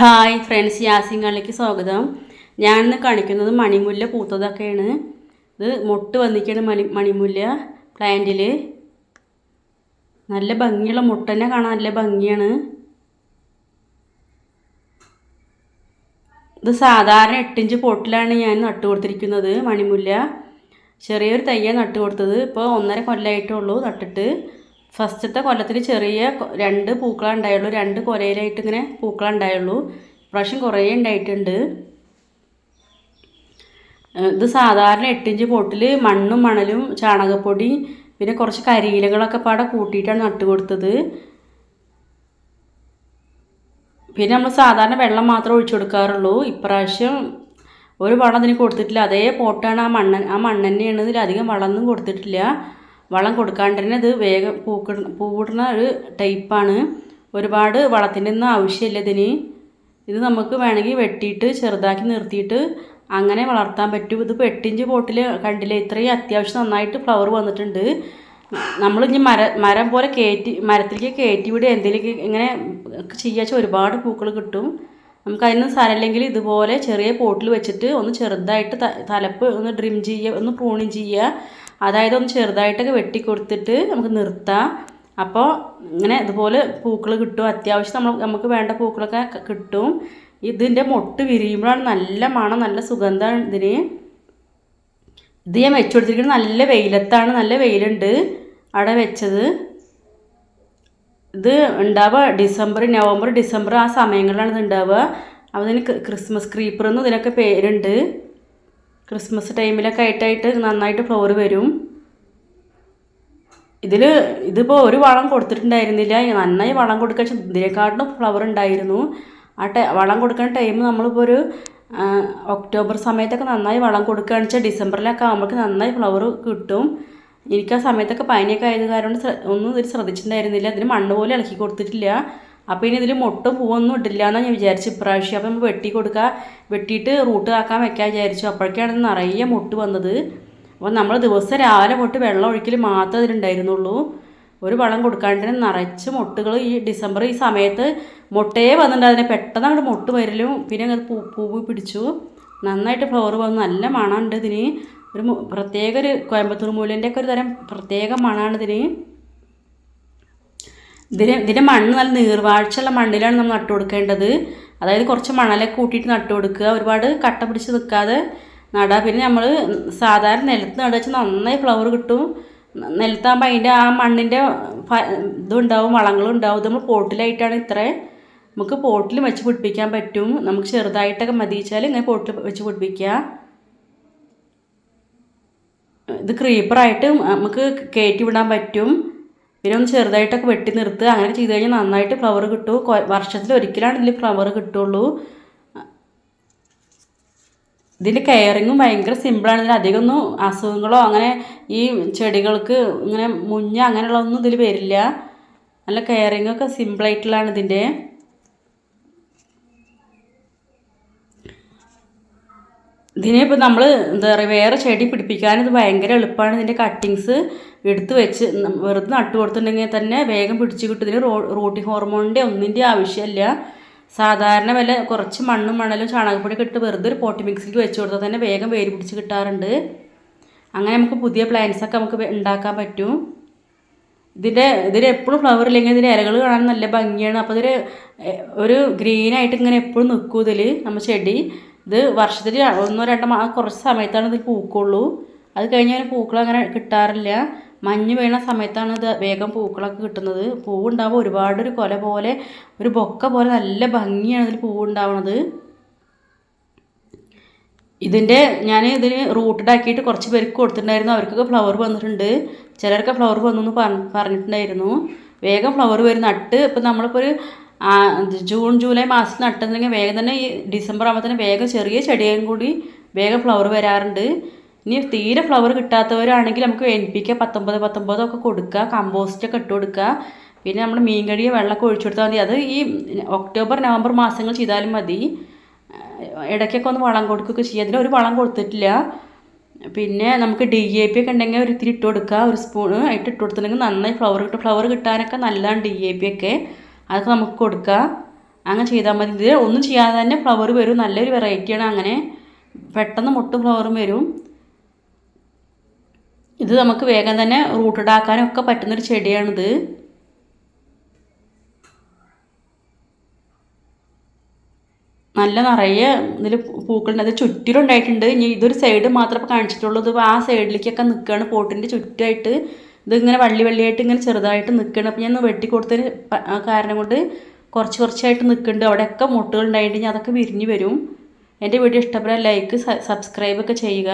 Hi friends യാസിങ്ങളിലേക്ക് സ്വാഗതം. ഞാനിന്ന് കാണിക്കുന്നത് മണിമുല്ല പൂത്തതൊക്കെയാണ്. ഇത് മൊട്ട് വന്നിരിക്കുകയാണ് മണി മണിമുല്ല പ്ലാന്റിൽ നല്ല ഭംഗിയുള്ള മുട്ട തന്നെ കാണാൻ നല്ല ഭംഗിയാണ്. ഇത് സാധാരണ എട്ടിഞ്ച് പൊട്ടിലാണ് ഞാൻ നട്ടു കൊടുത്തിരിക്കുന്നത് മണിമുല്ല. ചെറിയൊരു തയ്യാണ് നട്ടു കൊടുത്തത്. ഇപ്പോൾ ഒന്നര കൊല്ലമായിട്ടുള്ളൂ നട്ടിട്ട്. ഫസ്റ്റത്തെ കൊല്ലത്തിൽ ചെറിയ രണ്ട് പൂക്കളേ ഉണ്ടായുള്ളൂ. രണ്ട് കൊലയിലായിട്ട് ഇങ്ങനെ പൂക്കളേ ഉണ്ടായുള്ളൂ. പ്രാവശ്യം കുറേ ഉണ്ടായിട്ടുണ്ട്. ഇത് സാധാരണ എട്ടിഞ്ച് പോട്ടിൽ മണ്ണും മണലും ചാണകപ്പൊടി പിന്നെ കുറച്ച് കരിയിലകളൊക്കെ പാടെ കൂട്ടിയിട്ടാണ് നട്ടു കൊടുത്തത് പിന്നെ നമ്മൾ സാധാരണ വെള്ളം മാത്രമേ ഒഴിച്ചു കൊടുക്കാറുള്ളൂ. ഇപ്രാവശ്യം ഒരു വളം അതിന് കൊടുത്തിട്ടില്ല. അതേ പോട്ടാണ് ആ മണ്ണ് ആ മണ്ണ് തന്നെയാണ് ഇതിൽ അധികം വളമൊന്നും കൊടുത്തിട്ടില്ല. വളം കൊടുക്കാണ്ട് തന്നെ ഇത് വേഗം പൂക്ക പൂവിടുന്ന ഒരു ടൈപ്പാണ് ഒരുപാട് വളത്തിന്റെ ഒന്നും ആവശ്യമില്ല ഇതിന്. ഇത് നമുക്ക് വേണമെങ്കിൽ വെട്ടിയിട്ട് ചെറുതാക്കി നിർത്തിയിട്ട് അങ്ങനെ വളർത്താൻ പറ്റും. ഇത് പെട്ടിഞ്ച് പോട്ടിൽ കണ്ടില്ലേ ഇത്രയും അത്യാവശ്യം നന്നായിട്ട് ഫ്ലവർ വന്നിട്ടുണ്ട്. നമ്മൾ ഇനി മര മരം പോലെ കയറ്റി മരത്തിലേക്ക് കയറ്റി വിടുക എന്തെങ്കിലും ഇങ്ങനെ ചെയ്യാച്ച ഒരുപാട് പൂക്കൾ കിട്ടും. നമുക്ക് അതിന് സ്ഥലമില്ലെങ്കിൽ ഇതുപോലെ ചെറിയ പോട്ടിൽ വെച്ചിട്ട് ഒന്ന് ചെറുതായിട്ട് തലപ്പ് ഒന്ന് ഡ്രിം ചെയ്യുക ഒന്ന് പ്രൂണിങ് ചെയ്യുക. അതായത് ഒന്ന് ചെറുതായിട്ടൊക്കെ വെട്ടി കൊടുത്തിട്ട് നമുക്ക് നിർത്താം. അപ്പോൾ ഇങ്ങനെ ഇതുപോലെ പൂക്കൾ കിട്ടും. അത്യാവശ്യം നമ്മൾ നമുക്ക് വേണ്ട പൂക്കളൊക്കെ കിട്ടും. ഇതിന്റെ മൊട്ട് വിരിയുമ്പോഴാണ് നല്ല മണം നല്ല സുഗന്ധമാണ് ഇതിന്. ഇത് ഞാൻ വെച്ചുകൊടുത്തിരിക്കുന്നത് നല്ല വെയിലത്താണ് നല്ല വെയിലുണ്ട് അവിടെ വെച്ചത്. ഇത് ഉണ്ടാവുക ഡിസംബർ നവംബർ ഡിസംബർ ആ സമയങ്ങളിലാണ് ഇത് ഉണ്ടാവുക. അപ്പോൾ ഇതിന് ക്രിസ്മസ് ക്രീപ്പർ എന്നും ഇതിനൊക്കെ പേരുണ്ട്. ക്രിസ്മസ് ടൈമിലൊക്കെ ആയിട്ടായിട്ട് നന്നായിട്ട് ഫ്ലവർ വരും. ഇതിൽ ഇതിപ്പോൾ ഒരു വളം കൊടുത്തിട്ടുണ്ടായിരുന്നില്ല. നന്നായി വളം കൊടുക്കാൻ പക്ഷെ ഇതിനെക്കാട്ടിലും ഫ്ലവർ ഉണ്ടായിരുന്നു. ആ ടൈ വളം കൊടുക്കുന്ന ടൈം നമ്മളിപ്പോൾ ഒരു ഒക്ടോബർ സമയത്തൊക്കെ നന്നായി വളം കൊടുക്കുകയാണെന്ന് വെച്ചാൽ ഡിസംബറിലൊക്കെ ആകുമ്പോഴേക്ക് നന്നായി ഫ്ലവർ കിട്ടും. എനിക്ക് ആ സമയത്തൊക്കെ പനിയൊക്കെ ആയത് കാരണം ഒന്നും ഇതിൽ ശ്രദ്ധിച്ചിട്ടുണ്ടായിരുന്നില്ല. അതിന് മണ്ണ് പോലും ഇളക്കി കൊടുത്തിട്ടില്ല. അപ്പോൾ ഇനി ഇതിൽ മുട്ടും പൂവൊന്നും ഇട്ടില്ല എന്നാണ് ഞാൻ വിചാരിച്ചു. ഇപ്രാവശ്യം അപ്പോൾ നമ്മൾ വെട്ടി കൊടുക്കുക വെട്ടിയിട്ട് റൂട്ട് ആക്കാൻ വെക്കാൻ വിചാരിച്ചു. അപ്പോഴേക്കാണ് നിറയെ മുട്ട് വന്നത്. അപ്പോൾ നമ്മൾ ദിവസം രാവിലെ തൊട്ട് വെള്ളം ഒഴിക്കൽ മാത്രമേ ഇതിലുണ്ടായിരുന്നുള്ളൂ. ഒരു വളം കൊടുക്കാണ്ട് തന്നെ നിറച്ച് മുട്ടുകൾ ഈ ഡിസംബർ ഈ സമയത്ത് മുട്ടയെ വന്നിട്ടുണ്ട് അതിനെ പെട്ടെന്ന് അങ്ങോട്ട് മുട്ട് വരലും. പിന്നെ അത് പൂ പൂവ് പിടിച്ചു. നന്നായിട്ട് ഫ്ലവർ വന്നു. നല്ല മണമുണ്ട് ഇതിന്. ഒരു പ്രത്യേക ഒരു കോയമ്പത്തൂർ മൂലിന്റെ ഒക്കെ ഒരു തരം പ്രത്യേക മണമാണ് ഇതിന്. ഇതിന് ഇതിന്റെ മണ്ണ് നല്ല നീർവാഴ്ചയുള്ള മണ്ണിലാണ് നമ്മൾ നട്ടു കൊടുക്കേണ്ടത്. അതായത് കുറച്ച് മണലൊക്കെ കൂട്ടിയിട്ട് നട്ടു കൊടുക്കുക. ഒരുപാട് കട്ട പിടിച്ച് നിൽക്കാതെ നടുക പിന്നെ നമ്മൾ സാധാരണ നിലത്ത് നടുക വെച്ചാൽ നന്നായി ഫ്ലവർ കിട്ടും. നിലത്താകുമ്പോൾ അതിന്റെ ആ മണ്ണിന്റെ ഇതുണ്ടാവും വളങ്ങളും ഉണ്ടാവും. ഇത് നമ്മൾ പോട്ടിലായിട്ടാണ് ഇത്ര നമുക്ക് പോട്ടിൽ വെച്ച് പിടിപ്പിക്കാൻ പറ്റും. നമുക്ക് ചെറുതായിട്ടൊക്കെ മതിച്ചാൽ ഇങ്ങനെ പോട്ടിൽ വെച്ച് പിടിപ്പിക്കുക. ഇത് ക്രീപ്പറായിട്ട് നമുക്ക് കയറ്റി വിടാൻ പറ്റും. പിന്നെ ഒന്ന് ചെറുതായിട്ടൊക്കെ വെട്ടി നിർത്തുക അങ്ങനെ ചെയ്ത് കഴിഞ്ഞാൽ നന്നായിട്ട് ഫ്ലവർ കിട്ടും. വർഷത്തിൽ ഒരിക്കലാണ് ഇതിൽ ഫ്ലവർ കിട്ടുള്ളൂ. ഇതിന്റെ കെയറിങ്ങും ഭയങ്കര സിമ്പിളാണ് ഇതിൽ അധികം ഒന്നും അസുഖങ്ങളോ അങ്ങനെ ഈ ചെടികൾക്ക് ഇങ്ങനെ മുഞ്ഞ അങ്ങനെയുള്ളതൊന്നും ഇതിൽ വരില്ല. നല്ല കെയറിങ്ങൊക്കെ സിമ്പിളായിട്ടുള്ളതാണ് ഇതിന്റെ ഇതിനെ ഇപ്പോൾ നമ്മൾ എന്താ പറയുക വേറെ ചെടി പിടിപ്പിക്കാൻ ഇത് ഭയങ്കര എളുപ്പമാണ് ഇതിന്റെ കട്ടിങ്സ് എടുത്ത് വെച്ച് വെറുതെ നട്ടു കൊടുത്തിട്ടുണ്ടെങ്കിൽ തന്നെ വേഗം പിടിച്ചു കിട്ടും. ഇതിന് റൂട്ടി ഹോർമോണിന്റെ ഒന്നിന്റെ ആവശ്യമില്ല. സാധാരണ വില കുറച്ച് മണ്ണും മണലും ചാണകപ്പൊടി ഇട്ട് വെറുതെ ഒരു പോട്ടി മിക്സിക്ക് വെച്ച് കൊടുത്താൽ തന്നെ വേഗം വേര് പിടിച്ച് കിട്ടാറുണ്ട്. അങ്ങനെ നമുക്ക് പുതിയ പ്ലാന്റ്സൊക്കെ നമുക്ക് ഉണ്ടാക്കാൻ പറ്റും. ഇതിന്റെ ഇതിൽ എപ്പോഴും ഫ്ലവർ ഇല്ലെങ്കിൽ ഇതിന്റെ ഇലകൾ കാണാൻ നല്ല ഭംഗിയാണ്. അപ്പോൾ ഇതിൽ ഒരു ഗ്രീനായിട്ട് ഇങ്ങനെ എപ്പോഴും നിൽക്കും ഇതിൽ നമ്മൾ ചെടി. ഇത് വർഷത്തിൽ ഒന്നോ രണ്ടോ മാ കുറച്ച് സമയത്താണ് ഇത് പൂക്കുള്ളൂ. അത് കഴിഞ്ഞാൽ പൂക്കൾ അങ്ങനെ കിട്ടാറില്ല. മഞ്ഞ് വീണ സമയത്താണ് ഇത് വേഗം പൂക്കളൊക്കെ കിട്ടുന്നത്. പൂവുണ്ടാകുമ്പോൾ ഒരുപാട് ഒരു കൊല പോലെ ഒരു ബൊക്ക പോലെ നല്ല ഭംഗിയാണ് ഇതിൽ പൂവുണ്ടാവുന്നത് ഇതിന്റെ ഞാൻ ഇതിന് റൂട്ടഡ് ആക്കിയിട്ട് കുറച്ച് പേർക്ക് കൊടുത്തിട്ടുണ്ടായിരുന്നു. അവർക്കൊക്കെ ഫ്ലവർ വന്നിട്ടുണ്ട്. ചിലർക്ക് ഫ്ലവർ വന്നു എന്ന് പറഞ്ഞിട്ടുണ്ടായിരുന്നു. വേഗം ഫ്ലവർ വരും നട്ട് ഇപ്പം നമ്മളിപ്പോൾ ഒരു ജൂൺ ജൂലൈ മാസത്തിൽ നട്ടിട്ടുണ്ടെങ്കിൽ വേഗം തന്നെ ഈ ഡിസംബർ ആകുമ്പോൾ വേഗം ചെറിയ ചെടിയും കൂടി വേഗം ഫ്ലവർ വരാറുണ്ട്. ഇനി തീരെ ഫ്ലവർ കിട്ടാത്തവരാണെങ്കിൽ നമുക്ക് എൻ പി കെ പത്തൊമ്പത് പത്തൊമ്പതൊക്കെ കൊടുക്കുക കമ്പോസ്റ്റൊക്കെ ഇട്ട് കൊടുക്കുക. പിന്നെ നമ്മൾ മീൻ വെള്ളമൊക്കെ ഒഴിച്ചു കൊടുത്താൽ മതി. അത് ഈ ഒക്ടോബർ നവംബർ മാസങ്ങൾ ചെയ്താലും മതി. ഇടയ്ക്കൊക്കെ ഒന്ന് വളം കൊടുക്കുകയൊക്കെ ചെയ്യുക അതിന് ഒരു വളം കൊടുത്തിട്ടില്ല. പിന്നെ നമുക്ക് ഡി എ പി ഒക്കെ ഉണ്ടെങ്കിൽ ഒരു ഇത്തിരി ഇട്ട് കൊടുക്കുക. ഒരു സ്പൂൺ ആയിട്ട് ഇട്ട് കൊടുത്തിട്ടുണ്ടെങ്കിൽ നന്നായി ഫ്ലവർ കിട്ടും. ഫ്ലവർ കിട്ടാനൊക്കെ നല്ലതാണ് ഡി എ പി ഒക്കെ. അതൊക്കെ നമുക്ക് കൊടുക്കാം. അങ്ങനെ ചെയ്താൽ മതി. ഇത് ഒന്നും ചെയ്യാതെ തന്നെ ഫ്ലവർ വരും. നല്ലൊരു വെറൈറ്റിയാണ് അങ്ങനെ. പെട്ടെന്ന് മുട്ടും ഫ്ലവറും വരും. ഇത് നമുക്ക് വേഗം തന്നെ റൂട്ടഡ് ആക്കാനൊക്കെ പറ്റുന്നൊരു ചെടിയാണിത്. നല്ല നിറയെ ഇതിൽ പൂക്കളുണ്ട്. അത് ചുറ്റിലുണ്ടായിട്ടുണ്ട്. ഇനി ഇതൊരു സൈഡ് മാത്രമേ കാണിച്ചിട്ടുള്ളൂ. ഇത് ആ സൈഡിലേക്കൊക്കെ നിൽക്കുകയാണ് പോട്ടിന്റെ ചുറ്റുമായിട്ട് ഇതിങ്ങനെ വള്ളി വള്ളിയായിട്ട് ഇങ്ങനെ ചെറുതായിട്ട് നിൽക്കുന്നുണ്ട് അപ്പോൾ ഞാൻ വെട്ടി കൊടുത്തതിന് കാരണം കൊണ്ട് കുറച്ച് കുറച്ചായിട്ട് നിൽക്കുന്നുണ്ട് അവിടെയൊക്കെ മുട്ടുകൾ ഉണ്ടായിട്ട് ഞാൻ അതൊക്കെ വിരിഞ്ഞ് വരും. എന്റെ വീഡിയോ ഇഷ്ടപ്പെടാൻ ലൈക്ക് സബ്സ്ക്രൈബ് ഒക്കെ ചെയ്യുക.